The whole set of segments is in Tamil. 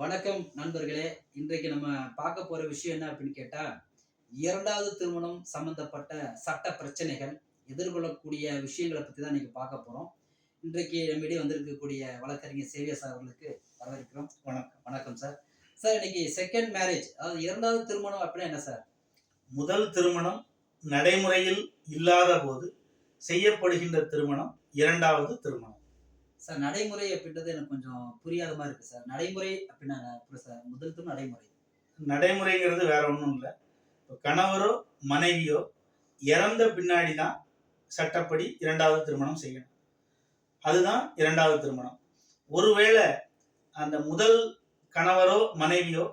வணக்கம் நண்பர்களே. இன்றைக்கு நம்ம பார்க்க போற விஷயம் என்ன அப்படின்னு கேட்டா இரண்டாவது திருமணம் சம்பந்தப்பட்ட சட்ட பிரச்சனைகள் எதிர்கொள்ளக்கூடிய விஷயங்களை பத்தி தான் இன்னைக்கு பார்க்க போறோம். இன்றைக்கு நம்மிடையே வந்திருக்கக்கூடிய வழக்கறிஞர் சேவியா சார் அவர்களுக்கு வரவேற்கிறோம். வணக்கம். வணக்கம் சார். சார் இன்னைக்கு செகண்ட் மேரேஜ் அதாவது இரண்டாவது திருமணம் அப்படின்னா என்ன சார்? முதல் திருமணம் நடைமுறையில் இல்லாத போது செய்யப்படுகின்ற திருமணம் இரண்டாவது திருமணம். சார் நடைமுறை அப்படின்றது எனக்கு கொஞ்சம் புரியாத மாதிரி இருக்கு சார். நடைமுறை அப்படின்னா சார் முதல் திருமணம் நடைமுறை. நடைமுறைங்கிறது வேற ஒன்றும் இல்லை. இப்போ கணவரோ மனைவியோ இறந்த பின்னாடி தான் சட்டப்படி இரண்டாவது திருமணம் செய்யணும். அதுதான் இரண்டாவது திருமணம். ஒருவேளை அந்த முதல் கணவரோ மனைவியோ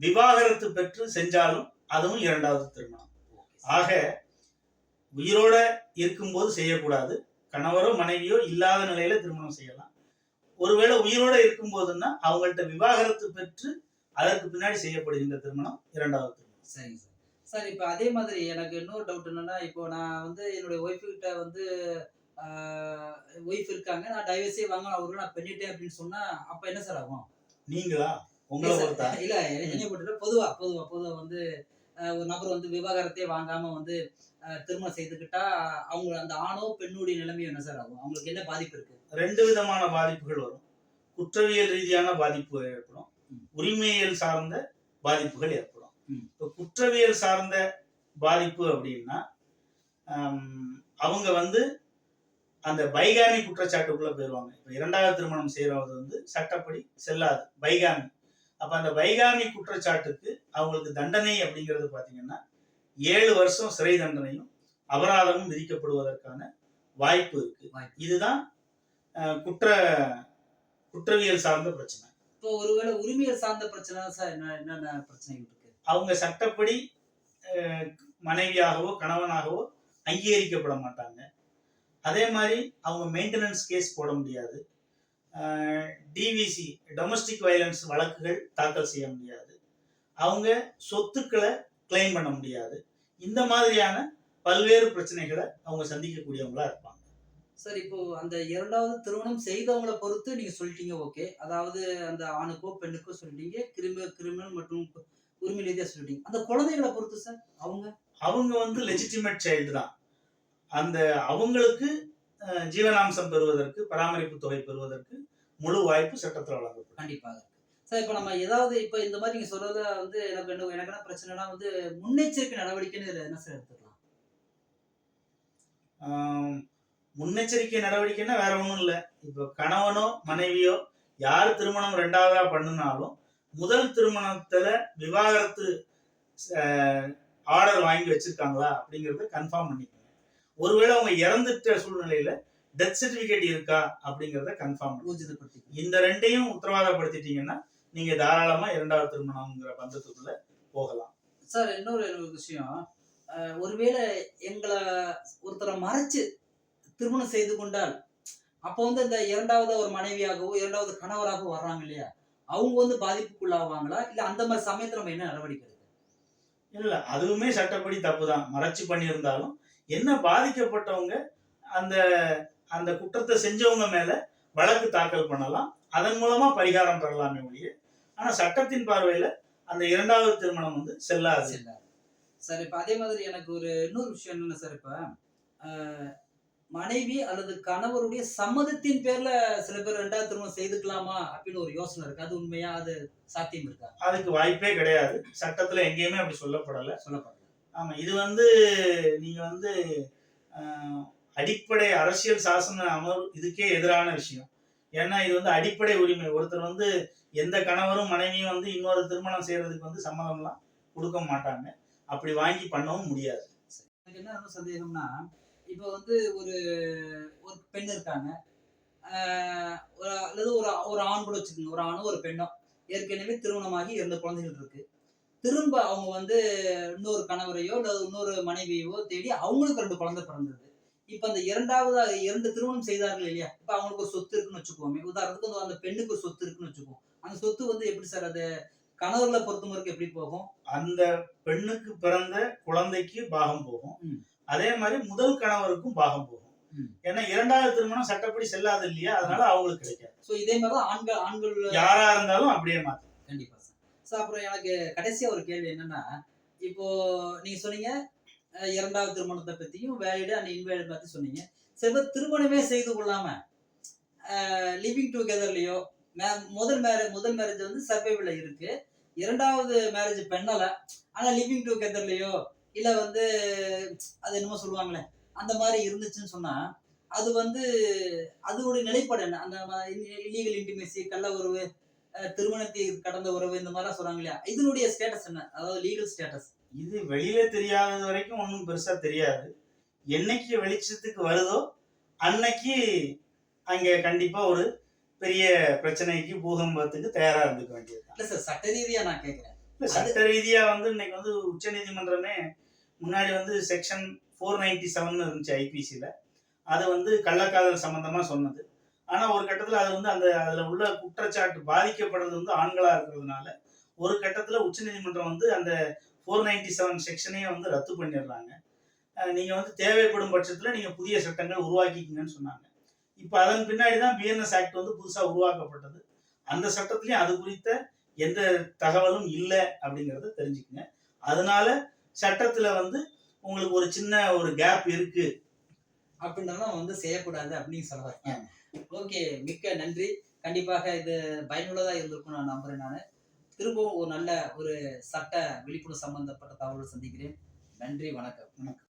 விவாகரத்து பெற்று செஞ்சாலும் அதுவும் இரண்டாவது திருமணம். ஆக உயிரோட இருக்கும்போது செய்யக்கூடாது. கணவரோ மனைவியோ இல்லாத நிலையில திருமணம் செய்யலாம். ஒருவேளை உயிரோட இருக்கும்போதுன்னா அவங்கள்ட்ட விவாகரத்து பெற்று அதற்கு பின்னாடி செய்யப்படுகின்ற திருமணம் இரண்டாவது திருமணம். சரிங்க சார். சார் இப்போ அதே மாதிரி எனக்கு இன்னொரு டவுட் என்னன்னா இப்போ நான் வந்து என்னுடைய ஒய்ஃபு கிட்ட வந்து ஒய்ஃப் இருக்காங்க. நான் டைவர்ஸே வாங்க அவருக்கு நான் பண்ணிட்டேன் அப்படின்னு சொன்னா அப்ப என்ன சார் ஆகும்? நீங்களா? உங்களை இல்ல என்னைய போட்டு பொதுவா பொதுவா பொதுவா வந்து ஒரு நபர் வந்து விவாகரத்தே வாங்காம வந்து திருமணம் செய்துக்கிட்டா அவங்க அந்த ஆணோ பெண்ணுடைய நிலைமை என்ன சார் ஆகும்? அவங்களுக்கு என்ன பாதிப்பு இருக்கு? ரெண்டு விதமான பாதிப்புகள் வரும். குற்றவியல் ரீதியான பாதிப்பு ஏற்படும். உரிமையியல் சார்ந்த பாதிப்புகள் ஏற்படும். இப்போ குற்றவியல் சார்ந்த பாதிப்பு அப்படின்னா அவங்க வந்து அந்த பைகாமி குற்றச்சாட்டுக்குள்ள போயிடுவாங்க இப்போ இரண்டாவது திருமணம் செய்யறது வந்து சட்டப்படி செல்லாது. பைகாமி. அப்ப அந்த பைகாமி குற்றச்சாட்டுக்கு அவங்களுக்கு தண்டனை அப்படிங்கிறது பாத்தீங்கன்னா ஏழு வருஷம் சிறை தண்டனையும் அபராதமும் விதிக்கப்படுவதற்கான வாய்ப்பு இருக்கு. இதுதான் குற்ற குற்றவியல் சார்ந்த பிரச்சனை. இப்போ ஒருவேளை உரிமையல் சார்ந்த பிரச்சனை சார் என்ன என்னென்ன பிரச்சனைகள் இருக்கு? அவங்க சட்டப்படி மனைவியாகவோ கணவனாகவோ அங்கீகரிக்கப்பட மாட்டாங்க. அதே மாதிரி அவங்க மெயின்டெனன்ஸ் கேஸ் போட முடியாது. டிவிசி டொமஸ்டிக் வயலன்ஸ் வழக்குகள் தாக்கல் செய்ய முடியாது. அவங்க சொத்துக்களை கிளைம் பண்ண முடியாது. இந்த மாதிரியான பல்வேறு பிரச்சனைகளை அவங்க சந்திக்கக்கூடியவங்களா இருப்பாங்க. சார் இப்போ அந்த இரண்டாவது திருமணம் செய்தவங்களை பொறுத்து நீங்க சொல்லிட்டீங்க ஓகே. அதாவது அந்த ஆணுக்கோ பெண்ணுக்கோ சொல்லிட்டீங்க கிரிமி கிரிமினல் மற்றும் உரிமை ரீதியா சொல்லிட்டீங்க. அந்த குழந்தைகளை பொறுத்து சார் அவங்க? அவங்க வந்து லெஜிட்டிமேட் சைல்டு தான். அந்த அவங்களுக்கு ஜீவனாம்சம் பெறுவதற்கு பராமரிப்பு தொகை பெறுவதற்கு முழு வாய்ப்பு சட்டத்தில் வழங்கப்படும். கண்டிப்பாக சார் இப்போ நம்ம ஏதாவது இப்போ இந்த மாதிரி நீங்க சொல்றத வந்து எனக்கு என்ன எனக்கு என்ன பிரச்சனைனா வந்து முன்னெச்சரிக்கை நடவடிக்கைன்னு இதுல என்ன சார் எடுத்துக்கலாம்? முன்னெச்சரிக்கை நடவடிக்கைன்னா வேற ஒன்றும் இல்லை. இப்போ கணவனோ மனைவியோ யார் திருமணம் ரெண்டாவதா பண்ணினாலும் முதல் திருமணத்துல விவாகரத்து ஆர்டர் வாங்கி வச்சிருக்காங்களா அப்படிங்கறத கன்ஃபார்ம் பண்ணிக்கோங்க ஒருவேளை அவங்க இறந்துட்ட சூழ்நிலையில டெத் சர்டிபிகேட் இருக்கா அப்படிங்கறத கன்ஃபார்ம் ஊர்ஜிதப்படுத்தி இந்த ரெண்டையும் உத்தரவாதப்படுத்திட்டீங்கன்னா நீங்க தாராளமா இரண்டாவது திருமணம்ங்கிற பந்தத்துக்குள்ள போகலாம். சார் இன்னொரு விஷயம். ஒருவேளை எங்களை ஒருத்தரை மறைச்சு திருமணம் செய்து கொண்டால் அப்போ வந்து இந்த இரண்டாவது ஒரு மனைவியாகவோ இரண்டாவது கணவராகவோ வர்றாங்க இல்லையா? அவங்க வந்து பாதிப்புக்குள்ளாவாங்களா? இல்ல அந்த மாதிரி சமயத்துல நம்ம என்ன நடவடிக்கை எடுக்கணும்? இல்ல அதுவுமே சட்டப்படி தப்பு தான் மறைச்சு பண்ணியிருந்தாலும் என்ன பாதிக்கப்பட்டவங்க அந்த அந்த குற்றத்தை செஞ்சவங்க மேல வழக்கு தாக்கல் பண்ணலாம். அதன் மூலமா பரிகாரம் பெறலாமே ஒழிய ஆனா சட்டத்தின் பார்வையில அந்த இரண்டாவது திருமணம் வந்து செல்லாது. சரி சார் இப்ப அதே மாதிரி எனக்கு ஒரு இன்னொரு விஷயம் என்னன்னா சார் இப்ப மனைவி அல்லது கணவருடைய சம்மதத்தின் பேர்ல சில பேர் ரெண்டாவது திருமணம் செய்துக்கலாமா அப்படின்னு ஒரு யோசனை இருக்கு. அது உண்மையா? அது சாத்தியம் இருக்கா? அதுக்கு வாய்ப்பே கிடையாது. சட்டத்துல எங்கேயுமே அப்படி சொல்லப்படல. சொல்லப்படல. ஆமா இது வந்து நீங்க வந்து அடிப்படை அரசியல் சாசன அமர்வு இதுக்கே எதிரான விஷயம். ஏன்னா இது வந்து அடிப்படை உரிமை. ஒருத்தர் வந்து எந்த கணவரும் மனைவியும் வந்து இன்னொரு திருமணம் செய்யறதுக்கு வந்து சம்மதம்லாம் கொடுக்க மாட்டாங்க. அப்படி வாங்கி பண்ணவும் முடியாது. எனக்கு என்ன சந்தேகம்னா இப்போ வந்து ஒரு ஒரு பெண் இருக்காங்க. ஒரு அல்லது ஒரு ஒரு ஆண் கூட வச்சுக்கோங்க. ஒரு ஆணும் ஒரு பெண்ணும் ஏற்கனவே திருமணமாகி இரண்டு குழந்தைகள் இருக்கு. திரும்ப அவங்க வந்து இன்னொரு கணவரையோ அல்லது இன்னொரு மனைவியோ தேடி அவங்களுக்கு ரெண்டு குழந்தை பிறந்தது. இப்ப அந்த இரண்டாவது இரண்டு திருமணம் செய்தார்கள் இல்லையா? இப்ப அவங்களுக்கு ஒரு சொத்து இருக்குன்னு வச்சுக்கோமே. உதாரணத்துக்கு வந்து அந்த பெண்ணுக்கு ஒரு சொத்து இருக்குன்னு வச்சுக்கோம். அந்த சொத்து வந்து எப்படி சார் அது கணவர்களை பொறுத்த வரைக்கும் எப்படி போகும்? அந்த பெண்ணுக்கு பிறந்த குழந்தைக்கு பாகம் போகும். அதே மாதிரி முதல் கணவருக்கும் பாகம் போகும். ஏன்னா இரண்டாவது திருமணம் சட்டப்படி செல்லாது இல்லையா? அதனால அவங்களுக்கு கிடைக்காது. சோ இதே மாதிரிதான் ஆண்கள் ஆண்கள் யாரா இருந்தாலும் அப்படியே மாத்து கண்டிப்பா சார் அப்புறம் எனக்கு கடைசியா ஒரு கேள்வி என்னன்னா இப்போ நீங்க சொன்னீங்க இரண்டாவது திருமணத்தை பத்தியும் வேலிடு அண்ட் இன்வேலிட் பத்தி சொன்னீங்க. சில பேர் திருமணமே செய்து கொள்ளாம லிவிங் டுகெதர்லயோ முதல் மேரேஜ் முதல் மேரேஜ் வந்து சர்வைவில் இருக்கு. இரண்டாவது மேரேஜ் பெண்ணல ஆனா லிவிங் டுகெதர்லயோ இல்ல வந்து அது என்னமோ சொல்லுவாங்களே அந்த மாதிரி இருந்துச்சுன்னு சொன்னா அது வந்து அதோட நிலைப்பாடு என்ன? அந்த இல்லீகல் இன்டிமேசி கள்ள உறவு திருமணத்தை கடந்த உறவு இந்த மாதிரிலாம் சொல்றாங்க இல்லையா? இதனுடைய ஸ்டேட்டஸ் என்ன? அதாவது லீகல் ஸ்டேட்டஸ் இது வெளியில தெரியாதது வரைக்கும் ஒன்றும் பெருசா தெரியாது. என்னைக்கு வெளிச்சத்துக்கு வருதோ அன்னைக்கு அங்க கண்டிப்பா ஒரு பெரிய பிரச்சனைக்கு பூகம்பத்துக்கு தயாரா இருந்துக்க வேண்டியது இல்ல சார் சட்ட ரீதியா நான் கேக்குறேன். இல்ல, சட்ட ரீதியா வந்து இன்னைக்கு வந்து உச்ச நீதிமன்றமே முன்னாடி வந்து செக்ஷன் ஃபோர் நைன்டி செவன் இருந்துச்சு ஐபிசியில் அது வந்து கள்ளக்காதல் சம்பந்தமா சொன்னது. ஆனா ஒரு கட்டத்துல அது வந்து அந்த அதுல உள்ள குற்றச்சாட்டு பாதிக்கப்படுறது வந்து ஆண்களா இருக்கிறதுனால ஒரு கட்டத்துல உச்சநீதிமன்றம் வந்து அந்த ஃபோர் நைன்டி செவன் செக்ஷனையே வந்து ரத்து பண்ணிடுறாங்க. நீங்க வந்து தேவைப்படும் பட்சத்துல நீங்க புதிய சட்டங்கள் உருவாக்கிக்கங்கன்னு சொன்னாங்க. இப்போ அதன் பின்னாடி தான் பிஎன்எஸ் ஆக்ட் வந்து புதுசா உருவாக்கப்பட்டது. அந்த சட்டத்திலயும் அது குறித்த எந்த தகவலும் இல்லை அப்படிங்கறத தெரிஞ்சுக்கங்க. அதனால சட்டத்துல வந்து உங்களுக்கு ஒரு சின்ன ஒரு கேப் இருக்கு. அப்படின்றலாம் வந்து செய்யக்கூடாது அப்படின்னு சொல்ல வரீங்க. ஓகே மிக்க நன்றி. கண்டிப்பாக இது பயனுள்ளதா இருந்திருக்கும் நான் நம்புறேன் நான். திரும்பவும் ஒரு நல்ல ஒரு சட்ட விழிப்புணர்வு சம்பந்தப்பட்ட தகவல் சந்திக்கிறேன். நன்றி வணக்கம்.